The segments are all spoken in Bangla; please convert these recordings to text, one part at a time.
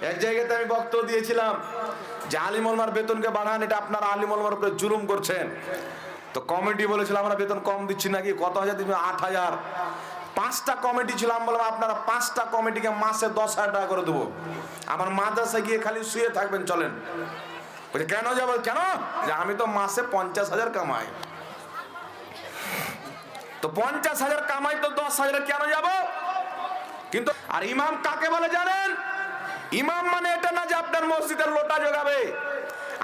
এক জায়গাতে আমি বক্তব্য দিয়েছিলাম যে আলিমলমার বেতনকে বাড়ান, এটা আপনারা আলিমলমার উপরে জুলুম করছেন। তো কমিটি বলেছিল, আমরা বেতন কম দিচ্ছি নাকি? কত হাজার দিবেন আট হাজার। পাঁচটা কমিটি ছিল, আমি বললাম, আপনারা পাঁচটা কমিটিকে মাসে দশ হাজার টাকা করে দেবো। আমার মাদ্রাসায় গিয়ে খালি শুয়ে থাকবেন, চলেন। বলছে, কেন যাব? কেন? যে, আমি তো মাসে পঞ্চাশ হাজার কামাই। তো পঞ্চাশ হাজার কামাই তো দশ হাজার কেন যাব? কিন্তু, আর ইমাম কাকে বলে জানেন? ইমাম মানে এটা না যে আপনার মসজিদের লোটা জোগাবে,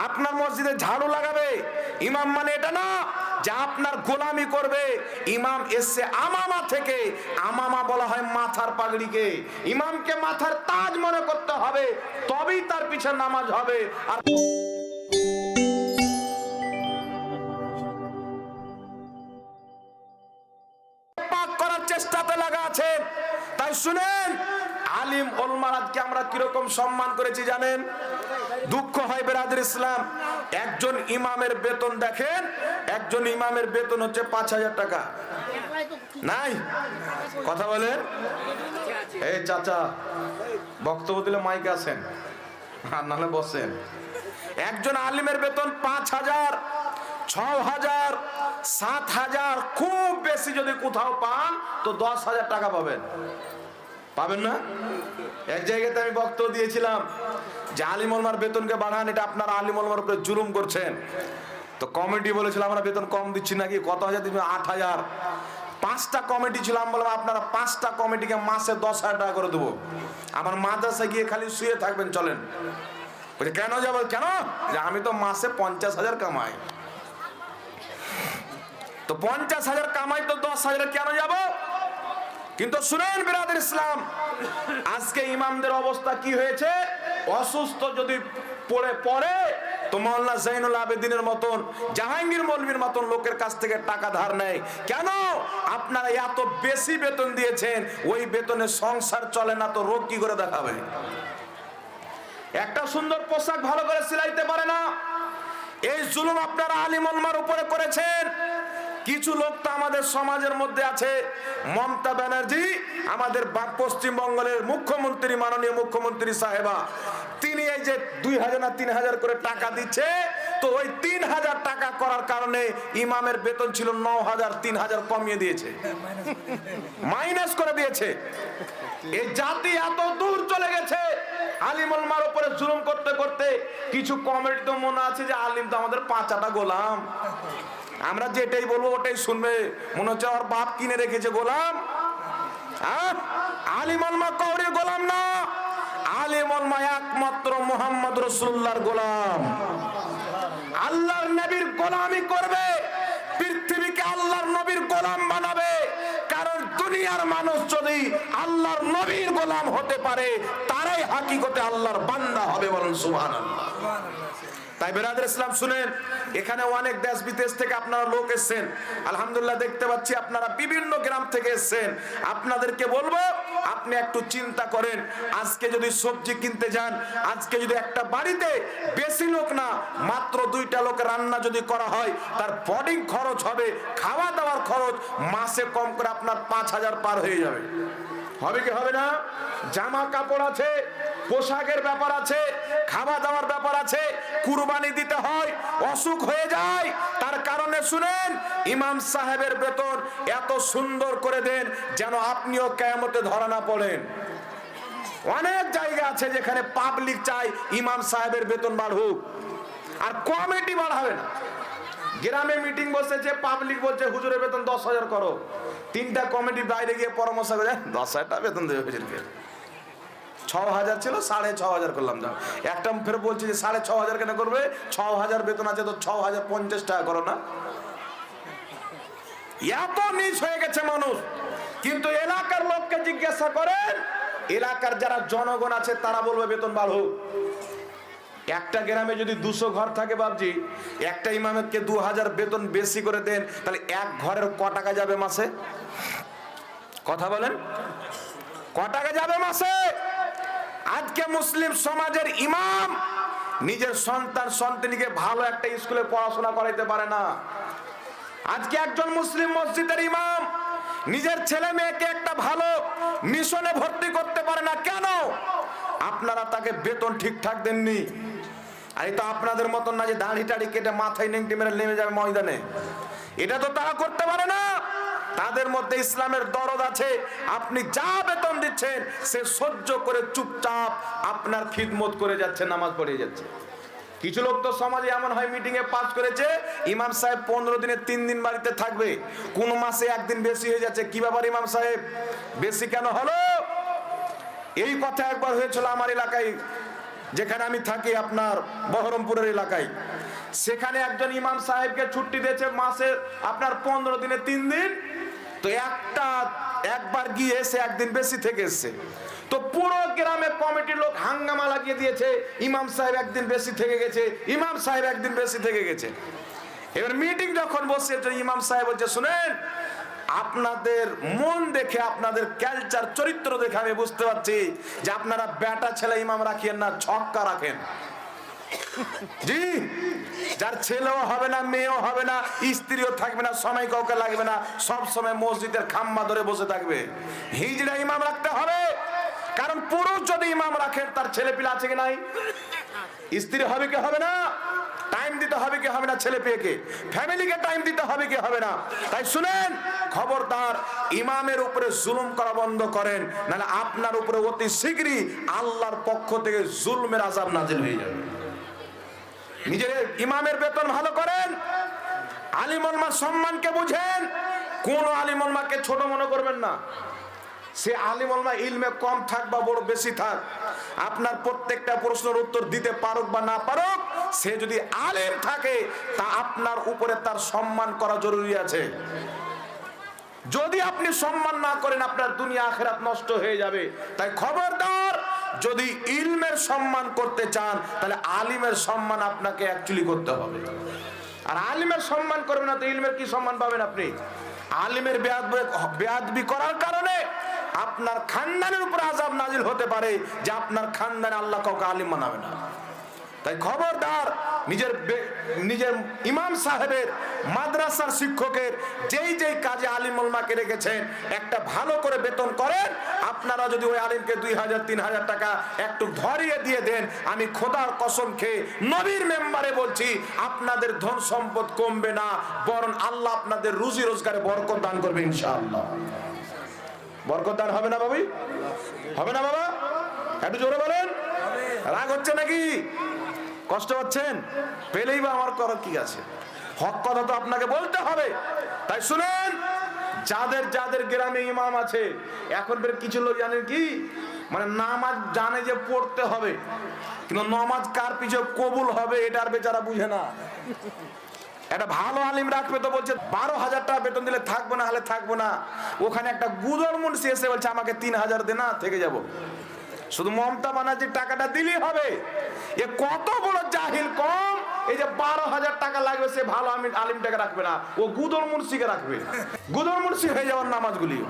আপনার মসজিদে ঝাড়ু লাগাবে। ইমাম মানে এটা না যে আপনার গোলামি করবে। ইমাম এসছে আমামা থেকে, আমামা বলা হয় মাথার পাগড়িকে। ইমামকে মাথার তাজ মনে করতে হবে, তবেই তার পিছে নামাজ হবে। আর পাক করার চেষ্টাতে লাগা আছে। তাই শুনেন আলিম ওলমারাদকে আমরা কীরকম সম্মান করেছি জানেন? দুঃখ হয় বেরাদের ইসলাম। একজন ইমামের বেতন দেখেন, একজন ইমামের বেতন হচ্ছে পাঁচ হাজার টাকা। নাই? কথা বলেন। এই চাচা, বক্তব্য দিলে মাইক আছেন আর নাহলে বসেন। একজন আলিমের বেতন পাঁচ হাজার, ছ হাজার, সাত হাজার, খুব বেশি যদি কোথাও পান, তো দশ হাজার টাকা পাবেন। পাবেন না? এক জায়গাতে আমি বক্তব্য দিয়েছিলাম যে আলিমলমার বেতনকে বাড়ান, এটা আপনারা আলিমলমার উপরে জুলুম করছেন। তো কমিটি বলেছিল, আমরা বেতন কম দিচ্ছি নাকি? কত হাজার দিবেন আট হাজার। পাঁচটা কমিটি ছিল, আমি বললাম, আপনারা পাঁচটা কমিটিকে মাসে দশ হাজার টাকা করে দেবো। আমার মাদ্রাসায় গিয়ে খালি শুয়ে থাকবেন, চলেন। কেন যাব? কেন? যে, আমি তো মাসে পঞ্চাশ হাজার কামাই। তো পঞ্চাশ হাজার কামাই, তো দশ হাজার কেন যাব? কিন্তু শুনেন বিরাদের ইসলাম, আজকে ইমামদের অবস্থা কি হয়েছে? অসুস্থ যদি পড়ে পড়ে, তো মতন, জাহাঙ্গীর মতন লোকের কাছ থেকে টাকা ধার নেয়। কেন? আপনারা এত বেশি বেতন দিয়েছেন, ওই বেতনে সংসার চলে না, তো রোগ কি করে দেখাবে? একটা সুন্দর পোশাক ভালো করে সিলাইতে পারে না। এই জুলুম আপনারা আলিমলমার উপরে করেছেন। কিছু লোক তো আমাদের সমাজের মধ্যে আছে। মমতা ব্যানার্জি, আমাদের পশ্চিমবঙ্গের মুখ্যমন্ত্রী, মাননীয় মুখ্যমন্ত্রী সাহেবা, তিনি এই যে দুই হাজার না তিন হাজার করে টাকা দিচ্ছে, তো ওই তিন হাজার টাকা করার কারণে ইমামের বেতন ছিল ন হাজার, তিন হাজার কমিয়ে দিয়েছে। মাইনাস করে দিয়েছে। এই জাতি এত দূর চলে গেছে। আলিমুলমার উপরে জুলুম করতে করতে কিছু কমেডি তো মনে আছে যে আলিম তো আমাদের পাঁচাটা গোলাম। আমরা যেটাই বলব, ওটাই শুনবে। মনে হচ্ছে আমার বাপ কিনে রেখেছে গোলাম? আলিমুলমা কৌরির গোলাম না। আলিমুলমা একমাত্র মোহাম্মদ রসুল্লাহর গোলাম। আল্লাহর নবীর গোলামি করবে, পৃথিবীকে আল্লাহর নবীর গোলাম বানাবে। কারণ দুনিয়ার মানুষ যদি আল্লাহর নবীর গোলাম হতে পারে, তারাই হাকিকতে আল্লাহর বান্দা হবে বলুন সুবহানাল্লাহ। তাই বেরাদের ইসলাম, শুনেন, এখানে অনেক দেশ বিদেশ থেকে আপনারা লোক এসেছেন। আলহামদুলিল্লাহ, দেখতে পাচ্ছি আপনারা বিভিন্ন গ্রাম থেকে এসছেন। আপনাদেরকে বলব, আপনি একটু চিন্তা করেন, আজকে যদি সবজি কিনতে যান, আজকে যদি একটা বাড়িতে বেশি লোক না, মাত্র দুইটা লোক রান্না যদি করা হয়, তার বডিং খরচ হবে খাওয়া দাওয়ার খরচ মাসে কম করে আপনার পাঁচ হাজার পার হয়ে যাবে। হবে কি হবে না? জামা কাপড় আছে, পোশাকের ব্যাপার আছে খাওয়া দাওয়ার ব্যাপার আছে কুরবানি দিতে হয়, অসুখ হয়ে যায়। তার কারণে শুনেন, ইমাম সাহেবের বেতন এত সুন্দর করে দেন যেন আপনিও কেয়ামতে ধরা না পড়েন। অনেক জায়গা আছে যেখানে পাবলিক চাই ইমাম সাহেবের বেতন বাড়ুক। আর কমিটি বাড়াবে না। গ্রামে মিটিং বসেছে পাবলিক বলছে, হুজুরের বেতন দশ হাজার করো। তিনটা কমিটি বাইরে গিয়ে পরামর্শ করে, দশ হাজার টাকা বেতন দেবে হুজুরকে। ছ হাজার ছিল, সাড়ে ছ হাজার করলাম একটা ফের বলছে যে সাড়ে ছ হাজার কেন করবে? ছ হাজার বেতন আছে তো ছ হাজার পঞ্চাশ টাকা না। এত হয়ে গেছে মানুষ। কিন্তু এলাকার লোককে জিজ্ঞাসা করেন, এলাকার যারা জনগণ আছে, তারা বলবে বেতন বাড়ুক একটা গ্রামে যদি দুশো ঘর থাকে বাবজি একটা ইমামকে দু হাজার বেতন বেশি করে দেন, তাহলে এক ঘরের ক টাকা যাবে মাসে? কথা বলেন? ক টাকা যাবে মাসে? আজকে মুসলিম সমাজের ইমাম নিজের সন্তান, সন্তানীকে ভালো একটা স্কুলে পড়াশোনা করাইতে পারে না। আজকে একজন মুসলিম মসজিদের ইমাম নিজের ছেলে মেয়েকে একটা ভালো মিশনে ভর্তি করতে পারে না কেন? আপনারা তাকে বেতন ঠিকঠাক দেননি। আর এটা আপনাদের মতন না যে দাড়ি টাড়ি কেটে মাথায় নেংটি মেরে নেমে যাবে ময়দানে? এটা তো তারা করতে পারে না। তাদের মধ্যে ইসলামের দরদ আছে। আপনি যা বেতন দিচ্ছেন, সে সহ্য করে চুপচাপ আপনার খিদমত করে যাচ্ছে, নামাজ পড়ে যাচ্ছে। কিছু লোক তো সমাজে এমন হয় মিটিং এ পাস করেছে, ইমাম সাহেব পনেরো দিনে তিন দিন বাড়িতে থাকবে। কোন মাসে একদিন বেশি হয়ে যাচ্ছে, কি ব্যাপার ইমাম সাহেব? বেশি কেন হলো? এই কথা একবার হয়েছিল আমার এলাকায়, যেখানে আমি থাকি, আপনার বহরমপুরের এলাকায়। সেখানে একজন ইমাম সাহেবকে ছুটি দিয়েছে, মাসে আপনার পনেরো দিনে তিন দিন তো একটা একবার গিয়ে এসে একদিন বেশি থেকে এসছে। তো পুরো গ্রামে কমিটির লোক হাঙ্গামা লাগিয়ে দিয়েছে, ইমাম সাহেব একদিন বেশি থেকে গেছে, ইমাম সাহেব একদিন বেশি থেকে গেছে। এবার মিটিং যখন বসে ইমাম সাহেব বলছে, শুনেন, আপনাদের মন দেখে, আপনাদের ক্যালচার চরিত্র দেখে আমি বুঝতে পারছি যে আপনারা বেটা ছেলে ইমাম রাখেন না, ছক্কা রাখেন। জি, যার ছেলেও হবে না, মেয়েও হবে না, স্ত্রীও থাকবে না, সময় কাউকে লাগবে না, সব সময় মসজিদের খাম্মা ধরে বসে থাকবে। হিজড়া ইমাম রাখতে হবে। কারণ পুরুষ যদি ইমাম রাখেন তার ছেলে পিলা আছে কি নাই? স্ত্রী হবে কি হবে না? টাইম দিতে হবে কি হবে না ছেলে পেয়েকে ফ্যামিলিকে টাইম দিতে হবে কি হবে না? তাই শুনেন, খবরদার, ইমামের উপরে জুলুম করা বন্ধ করেন, নাহলে আপনার উপরে অতি শীঘ্রই আল্লাহর পক্ষ থেকে জুলমের আজাব নাজিল হয়ে যাবে। নিজের ইমামের বেতন ভালো করেন। আলিমলমার সম্মানকে বুঝেন। কোন আলিমলমাকে ছোট মনে করবেন না। সে আলিমলমা ইলমে কম থাক বা বড় বেশি থাক, আপনার প্রত্যেকটা প্রশ্নের উত্তর দিতে পারুক বা না পারুক, সে যদি আলেম থাকে, তা আপনার উপরে তার সম্মান করা জরুরি আছে। যদি আপনি সম্মান না করেন, আপনার দুনিয়া আখেরাত নষ্ট হয়ে যাবে। তাই খবরদার যদি ইলমের সম্মান করতে চান, তাহলে আলিমের সম্মান আপনাকে অ্যাকচুয়ালি করতে হবে। আর আলিমের সম্মান করবেন না, তো ইলমের কি সম্মান পাবেন আপনি? আলিমের বেয়াদবি করার কারণে আপনার খানদানের উপর আজাব নাজিল হতে পারে, যে আপনার খানদানে আল্লাহ কাউকে আলিম মানাবে না। তাই খবরদার নিজের নিজের ইমাম সাহেবের, মাদ্রাসার শিক্ষকের, যেই যেই কাজে আলিম মোলমাকে রেখেছেন, একটা ভালো করে বেতন করেন। আপনারা যদি ওই আলিমকে দুই হাজার, তিন হাজার টাকা একটু ধরিয়ে দিয়ে দেন, আমি খোদার কসম খেয়ে নবীর মেম্বারে বলছি, আপনাদের ধন সম্পদ কমবে না, বরং আল্লাহ আপনাদের রুজি রোজগারে বরকত দান করবে ইনশাআল্লাহ। বরকত দান হবে না বাবি হবে না বাবা? একটু জোরে বলেন। রাগ হচ্ছে নাকি? কষ্ট হচ্ছেন পেলেই বা আমার করার কি আছে? হক কথা তো আপনাকে বলতে হবে। তাই শুনেন, যাদের যাদের গ্রামে ইমাম আছে, এখন বের কিছু লোক জানেন কি? মানে নামাজ জানে যে পড়তে হবে, কিন্তু নামাজ কার পিছে কবুল হবে এটার বেচারা বুঝে না। একটা ভালো আলিম রাখবে তো বলছে, বারো হাজার টাকা বেতন দিলে থাকব না, হলে থাকব না। ওখানে একটা গুদর মুন্সি এসে বলছে, আমাকে তিন হাজার দে না, থেকে যাব। শুধু মমতা বানার্জির টাকাটা দিলেই হবে। এ কত বড় জাহিল কম? এই যে বারো হাজার টাকা লাগবে, সে ভালো আমি আলিমটাকে রাখবে না। ও গুদর মুন্সিকে রাখবে। গুদর মুন্সি হয়ে যাওয়ার নামাজগুলি।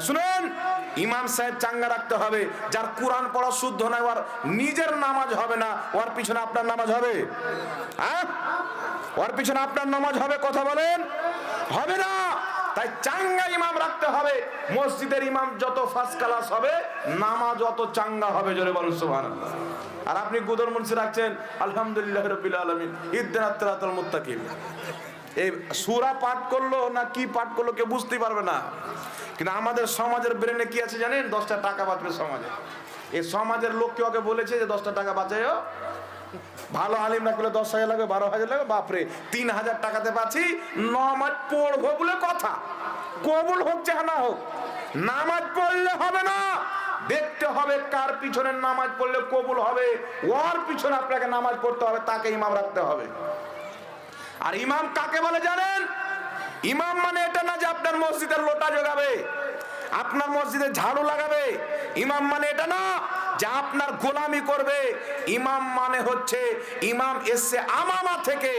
শুনেন, ইমাম সাহেব চাঙ্গা রাখতে হবে। যার কোরআন পড়া শুদ্ধ নয়, ওর নিজের নামাজ হবে না, ওর পিছনে আপনার নামাজ হবে। হ্যাঁ? ওর পিছনে আপনার নামাজ হবে, কথা বলেন? হবে না। তাই চাঙ্গা ইমাম রাখতে হবে। মসজিদের ইমাম যত ফার্স্ট ক্লাস হবে, নামাজ অত চাঙ্গা হবে, জোরে বলুন, সুবহানাল্লাহ। আর আপনি গুদর মুন্সি রাখছেন, আলহামদুলিল্লাহ রবিল আলমিন ইদ্দাতুল মুত্তাকিন এই সুরা পাঠ করল না কি পাঠ করল কেউ বুঝতেই পারবে না। কিন্তু আমাদের সমাজের ব্রেনে কি আছে জানেন? দশটা টাকা বাঁচবে সমাজে। এই সমাজের লোক কেউ বলেছে যে দশটা টাকা বাঁচাইও ভালো আলিম রাখলে দশ হাজার লাগবে, বারো হাজার লাগবে? বাপরে, তিন হাজার টাকাতে পাচ্ছি, নমাজ পড়ব বলে কথা। কবুল হোক না হোক, নামাজ পড়লে হবে না। দেখতে হবে কার পিছনে নামাজ পড়লে কবুল হবে। ওর পিছনে আপনাকে নামাজ পড়তে হবে, তাকে ইমাম রাখতে হবে। আর ইমাম কাকে বলে জানেন? ইমাম মানে এটা না যে আপনার মসজিদের লোটা জোগাবে। আপনার মসজিদে ঝাড়ু লাগাবে। ইমাম মানে এটা না যে আপনার গোলামি করবে। ইমাম মানে হচ্ছে ইমাম এসছে আমামা থেকে,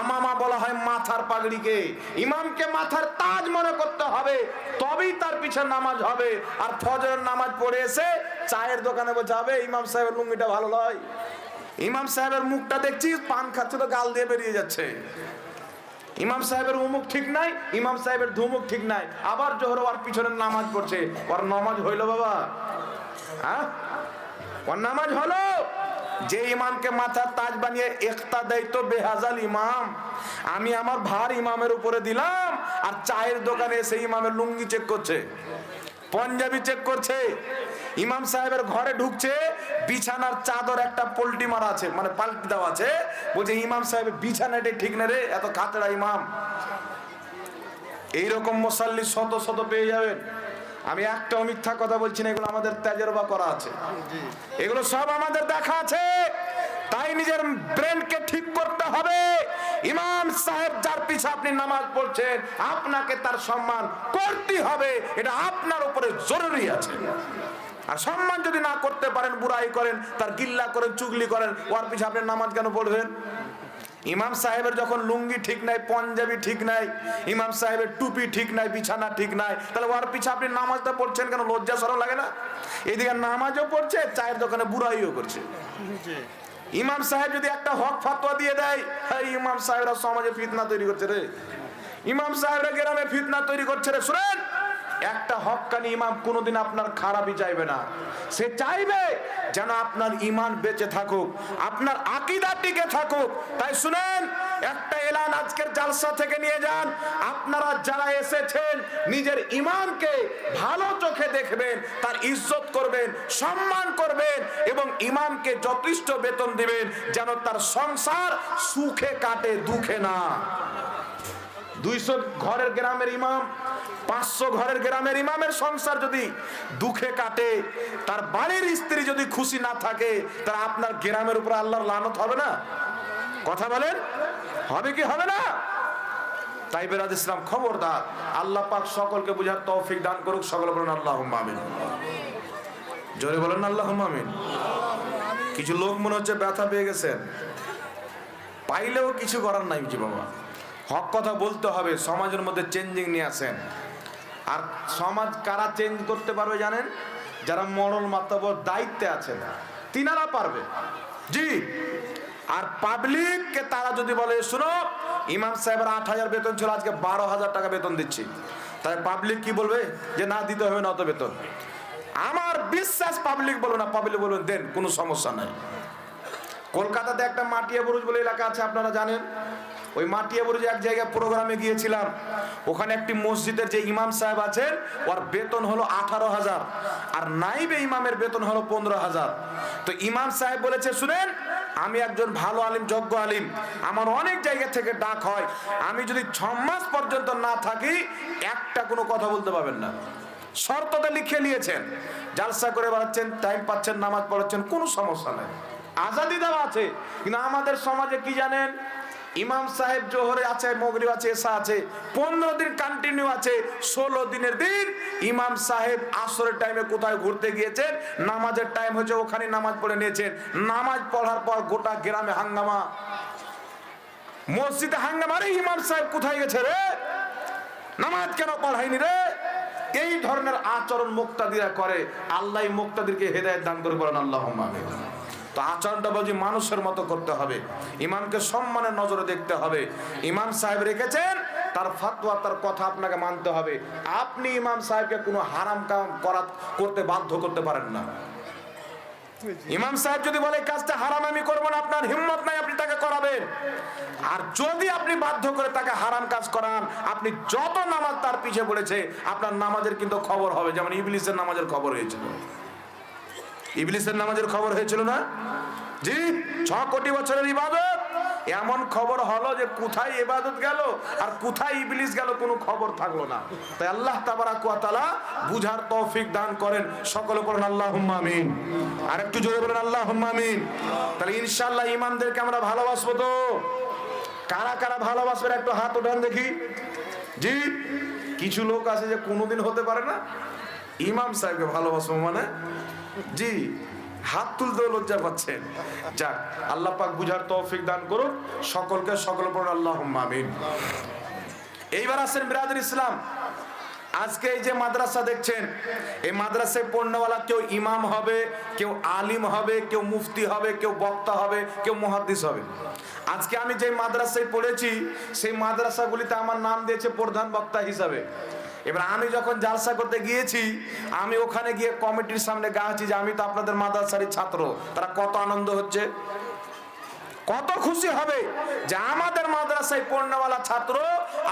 আমামা বলা হয় মাথার পাগড়িকে। ইমামকে মাথার তাজ মনে করতে হবে, তবেই তার পিছনে নামাজ হবে। আর ফজরের নামাজ পড়ে এসে চায়ের দোকানে বলছে হবে ইমাম সাহেবের লুঙ্গিটা ভালো নয় ইমাম সাহেবের মুখটা দেখছি, পান খাচ্ছে তো গাল দিয়ে বেরিয়ে যাচ্ছে। ইমাম সাহেবের উমুক ঠিক নাই, ইমাম সাহেবের ধুমুক ঠিক নাই। আবার জোহর ওর পিছনে নামাজ পড়ছে। ওর নামাজ হইল বাবা। হ্যাঁ? ওর নামাজ হলো। যে ইমামকে মাথার তাজ বানিয়ে একতা দেয় তো বেহাজাল ইমাম। আমি আমার ভার ইমামের উপরে দিলাম, আর চায়ের দোকানে সেই ইমামের লুঙ্গি চেক করছে। পঞ্জাবি চেক করছে। ইমাম সাহেবের ঘরে ঢুকছে বিছানার চাদর একটা পোল্টি মারা আছে মানে পাল্টি দেওয়া আছে। বলছে ইমাম সাহেবের বিছানাটা ঠিক না রে এত কাতড়া ইমাম। এইরকম মুসাল্লি শত শত পেয়ে যাবেন। আমি একটা মিথ্যা কথা বলছি না এগুলো আমাদের তেজরবা করা আছে। এগুলো সব আমাদের দেখা আছে। তাই নিজের ব্রেনকে ঠিক করতে হবে। ইমাম সাহেব যার পিছে আপনি নামাজ পড়ছেন, আপনাকে তার সম্মান করতে হবে। এটা আপনার উপরে জরুরি আছে। আর সম্মান যদি না করতে পারেন, বুড়াই করেন, তার গিল্লা করেন, চুগলি করেন, ওর পিছে আপনি নামাজ কেন পড়বেন? ইমাম সাহেবের যখন লুঙ্গি ঠিক নাই, পঞ্জাবি ঠিক নাই, ইমাম সাহেবের টুপি ঠিক নাই, বিছানা ঠিক নাই, তাহলে ওর পিছে আপনি নামাজটা পড়ছেন কেন? লজ্জা সরম লাগে না? এদিকে নামাজও পড়ছে, চায়ের দোকানে বুড়াইও করছে। ইমাম সাহেব যদি একটা হক ফাতোয়া দিয়ে দেয় হ্যাঁ ইমাম সাহেবরা সমাজে ফিতনা তৈরি করছে রে। ইমাম সাহেবরা গ্রামে ফিতনা তৈরি করছে রে, শুনেন। একটা হকানি ইমাম কোনোদিন আপনার খারাপই চাইবে না। সে চাইবে যেন আপনার ইমান বেঁচে থাকুক, আপনার আকিদা টিকে থাকুক। তাই শুনেন, একটা এলান আজকের জালসা থেকে নিয়ে যান। আপনারা যারা এসেছেন, নিজের ইমানকে ভালো চোখে দেখবেন, তার ইজ্জত করবেন, সম্মান করবেন এবং ইমামকে যথেষ্ট বেতন দিবেন যেন তার সংসার সুখে কাটে, দুঃখে না। দুইশো ঘরের গ্রামের ইমাম, পাঁচশো ঘরের গ্রামের ইমামের সংসার যদি দুঃখে কাটে, তার বাড়ির স্ত্রী যদি খুশি না থাকে, তার আপনার গ্রামের উপর আল্লাহর লানত হবে না? কথা বলেন? হবে কি, হবে না? তাই বেরাদ ইসলাম খবরদার। আল্লাহ পাক সকলকে বুঝার তৌফিক দান করুক, সকল বলেন আল্লাহ আমিন। জোরে বলেন আল্লাহ আমিন। কিছু লোক মনে হচ্ছে ব্যথা পেয়ে গেছেন। পাইলেও কিছু করার নাই জি বাবা। হক কথা বলতে হবে, সমাজের মধ্যে চেঞ্জিং নিয়ে আসেন। আর সমাজ কারা চেঞ্জ করতে পারবে জানেন? যারা মরল মাতাবর দায়িত্বে আছেন তিনারা পারবে। জি। আর পাবলিককে তারা যদি বলে, শুনো, ইমাম সাহেবের আট হাজার বেতন ছিল, আজকে বারো হাজার টাকা বেতন দিচ্ছি। তাই পাবলিক কি বলবে? যে, না, দিতে হবে না অত বেতন। আমার বিশ্বাস পাবলিক বলবে না পাবলিক বলুন, দেন, কোনো সমস্যা নাই। কলকাতাতে একটা মাটিয়া বুরুজ বলে এলাকা আছে, আপনারা জানেন? ওই মাটিয়া বুরুজ এক জায়গায় প্রোগ্রামে গিয়েছিলাম। ওখানে একটি মসজিদের যে ইমাম সাহেব আছেন, ওর বেতন হলো আঠারো হাজার, আর নাইবে ইমামের বেতন হলো পনেরো হাজার। তো ইমাম সাহেব বলেছে, শুনেন, আমি একজন ভালো আলিম, যোগ্য আলিম। আমার অনেক জায়গা থেকে ডাক হয়। আমি যদি ছ মাস পর্যন্ত না থাকি, একটা কোনো কথা বলতে পারবেন না। শর্ততে লিখে নিয়েছেন। জালসা করে বেড়াচ্ছেন টাইম পাচ্ছেন, নামাজ পড়াচ্ছেন, কোনো সমস্যা নেই। আজাদি দেওয়া আছে, কিন্তু আমাদের সমাজে কি জানেন? ইমাম সাহেব জোহরে আছে, মগরিব আছে, এসা আছে, পনেরো দিন কন্টিনিউ আছে, ষোলো দিনের দিন ইমাম সাহেব আসরের টাইমে কোথায় ঘুরতে গিয়েছেন? নামাজের টাইম হয়েছে, ওখানে নামাজ পড়ে নিয়েছেন। নামাজ পড়ার পর গোটা গ্রামে হাঙ্গামা। মসজিদে হাঙ্গামা রে ইমাম সাহেব কোথায় গেছে রে? নামাজ কেন পড়ায়নি রে? এই ধরনের আচরণ মুক্তাদিরা করে, আল্লাহ মুক্তাদিরকে হেদায়ত দান করে বলেন আল্লাহ তো আচরণটা বলছি মানুষের মতো করতে হবে। ইমানকে সম্মানের নজরে দেখতে হবে। ইমাম সাহেব রেখেছেন, তার ফাতোয়া, তার কথা আপনাকে মানতে হবে। আপনি ইমাম সাহেবকে কোনো হারাম কাম করা করতে বাধ্য করতে পারেন না। ইমাম সাহেব যদি বলে কাজটা হারাম, আমি করব না, আপনার হিম্মত নাই, আপনি তাকে করাবেন। আর যদি আপনি বাধ্য করে তাকে হারাম কাজ করান, আপনি যত নামাজ তার পিছিয়ে পড়েছে, আপনার নামাজের কিন্তু খবর হবে। যেমন ইবলিসের নামাজের খবর হয়েছিল। ইবলিসের নামাজের খবর হয়েছিল না? জি, ছ কোটি বছরের ইবাদত। এমন খবর হলো যে কোথায় এবাদত গেল আর কোথায় ইবলিস গেল কোনো খবর থাকল না। তাই আল্লাহ তাবারাক ওয়া বুঝার তৌফিক দান করেন। সকলে পড়েন আল্লাহ আমিন। আর একটু জোরে বলেন আল্লাহ আমিন। তাহলে ইনশাল্লাহ ইমামদেরকে আমরা ভালোবাসবো তো। কারা কারা ভালোবাসবেন একটু হাত উঠান দেখি। জি, কিছু লোক আছে যে কোনোদিন হতে পারে না। ইমাম সাহেবকে ভালোবাসবো মানে। জি হাত তুলতে লজ্জা পাচ্ছেন। যাক, আল্লাহ পাক বুঝার তৌফিক দান করুন। সকলকে সকল পর আল্লাহ আমিন। এইবার আসেন বিরাদুল ইসলাম। আজকে এই যে মাদ্রাসা দেখছেন, এই মাদ্রাসায় পড়নেওয়ালা কেউ ইমাম হবে, কেউ আলিম হবে, কেউ মুফতি হবে, কেউ বক্তা হবে, কেউ মুহাদ্দিস হবে। আজকে আমি যে মাদ্রাসায় পড়েছি, সেই মাদ্রাসাগুলিতে আমার নাম দিয়েছে প্রধান বক্তা হিসাবে। এবার আমি যখন জালসা করতে গিয়েছি, আমি ওখানে গিয়ে কমিটির সামনে গাছি যে আমি তো আপনাদের মাদ্রাসারই ছাত্র। তারা কত আনন্দ হচ্ছে? কত খুশি হবে যে আমাদের মাদ্রাসায় পড়নেওয়ালা ছাত্র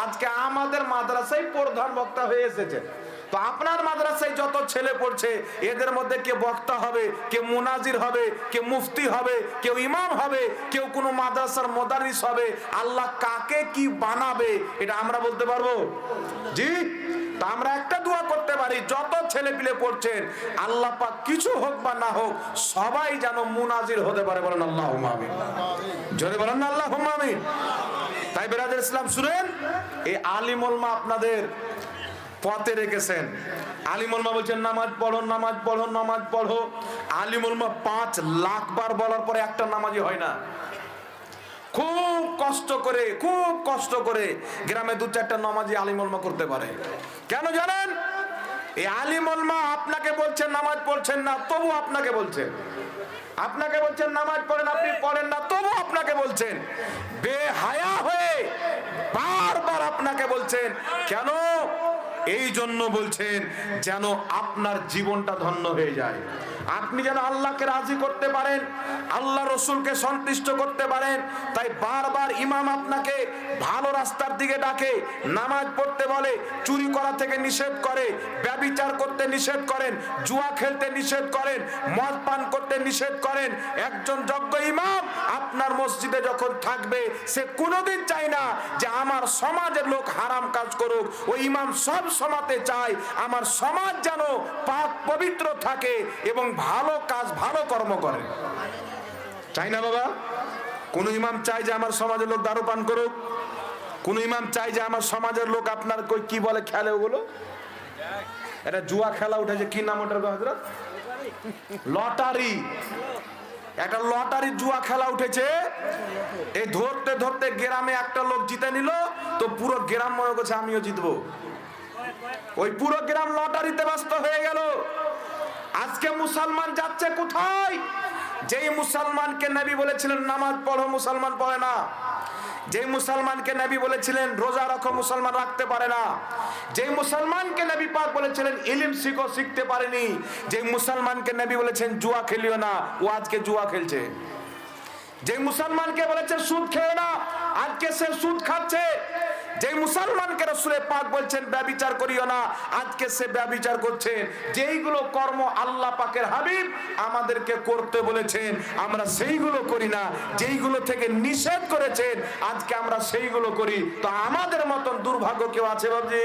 আজকে আমাদের মাদ্রাসায় প্রধান বক্তা হয়ে এসেছে। তো আপনার মাদ্রাসায় যত ছেলে পড়ছে, এদের মধ্যে কে বক্তা হবে, কে মুনাজির হবে, কে মুফতি হবে, কেউ ইমাম হবে, কেউ কোনো মাদ্রাসার মোদারিস হবে, আল্লাহ কাকে কি বানাবে, এটা আমরা বলতে পারব? জি? তা আমরা একটা দোয়া করতে পারি, যত ছেলে পিলে পড়ছেন, আল্লাহ পাক কিছু হোক বা না হোক, সবাই যেন মুনাজির হতে পারে বলেন আল্লাহ জোরে বলেন আল্লাহ তাই বেরাদের ইসলাম শুনেন, এই আলিমুলমা আপনাদের পথে রেখেছেন। আলিমুলমা বলছেন, নামাজ পড়ো নামাজ পড়ো নামাজ পড়ো। আলিমুলমা পাঁচ লাখ বার বলার পরে একটা নামাজই হয় না। খুব কষ্ট করে, খুব কষ্ট করে গ্রামে দু চারটা নামাজি আলিমুলমা করতে পারে। কেন জানেন? এই আলিমুলমা আপনাকে বলছেন, নামাজ পড়ছেন না, তবু আপনাকে বলছেন। আপনাকে বলছেন, নামাজ পড়েন, আপনি পড়েন না, তবু আপনাকে বলছেন। বেহায়া হয়ে বারবার আপনাকে বলছেন, কেন? এই জন্য বলছেন, যেন আপনার জীবনটা ধন্য হয়ে যায়। আপনি যেন আল্লাহকে রাজি করতে পারেন, আল্লাহ রসুলকে সন্তুষ্ট করতে পারেন, তাই বারবার ইমাম আপনাকে ভালো রাস্তার দিকে ডাকে, নামাজ পড়তে বলে, চুরি করা থেকে নিষেধ করে, ব্যবিচার করতে নিষেধ করেন, জুয়া খেলতে নিষেধ করেন, মদ পান করতে নিষেধ করেন, একজন যজ্ঞ ইমাম আপনার মসজিদে যখন থাকবে, সে কোনোদিন চায় না যে আমার সমাজের লোক হারাম কাজ করুক। ওই ইমাম সব সমাতে চায়, আমার সমাজ যেন পাক পবিত্র থাকে এবং ভালো কাজ, ভালো কর্ম করে। চাই না বাবা? কোন ইমাম চাই যে আমার সমাজের লোক দারু পান করুক? কোন ইমাম চাই যে আমার সমাজের লোক আপনার কই কি বলে খেলে ওগুলো? এটা জুয়া খেলা উঠেছে, কি নাম ওটার গো লটারি। একটা লটারি জুয়া খেলা উঠেছে। এই ধরতে ধরতে গ্রামে একটা লোক জিতে নিল, তো পুরো গ্রাম মনে করছে আমিও জিতবো। ওই পুরো গ্রাম লটারিতে ব্যস্ত হয়ে গেল। আজকে মুসলমান যাচ্ছে কোথায়? যেই মুসলমানকে নবী বলেছিলেন, নামাজ পড়ো, মুসলমান পড়ে না। যে মুসলমানকে নবী বলেছিলেন, রোজা রাখো, মুসলমান রাখতে পারে না। যে মুসলমানকে নবী পাক বলেছিলেন, ইলিম শিখো, শিখতে পারেনি। যে মুসলমানকে নবী বলেছেন, জুয়া খেলিও না, ও আজকে জুয়া খেলছে। যে মুসলমানকে বলেছে সুদ খেয়ে না, আজকে সে সুদ খাচ্ছে। যে মুসলমানকে রসুলের পাক বলছেন, ব্যবিচার করিও না, আজকে সে ব্যবিচার করছেন যেইগুলো কর্ম আল্লাহ পাকের হাবিব আমাদেরকে করতে বলেছেন, আমরা সেইগুলো করি না। যেইগুলো থেকে নিষেধ করেছেন, আজকে আমরা সেইগুলো করি। তো আমাদের মতন দুর্ভাগ্য কেউ আছে বাবজি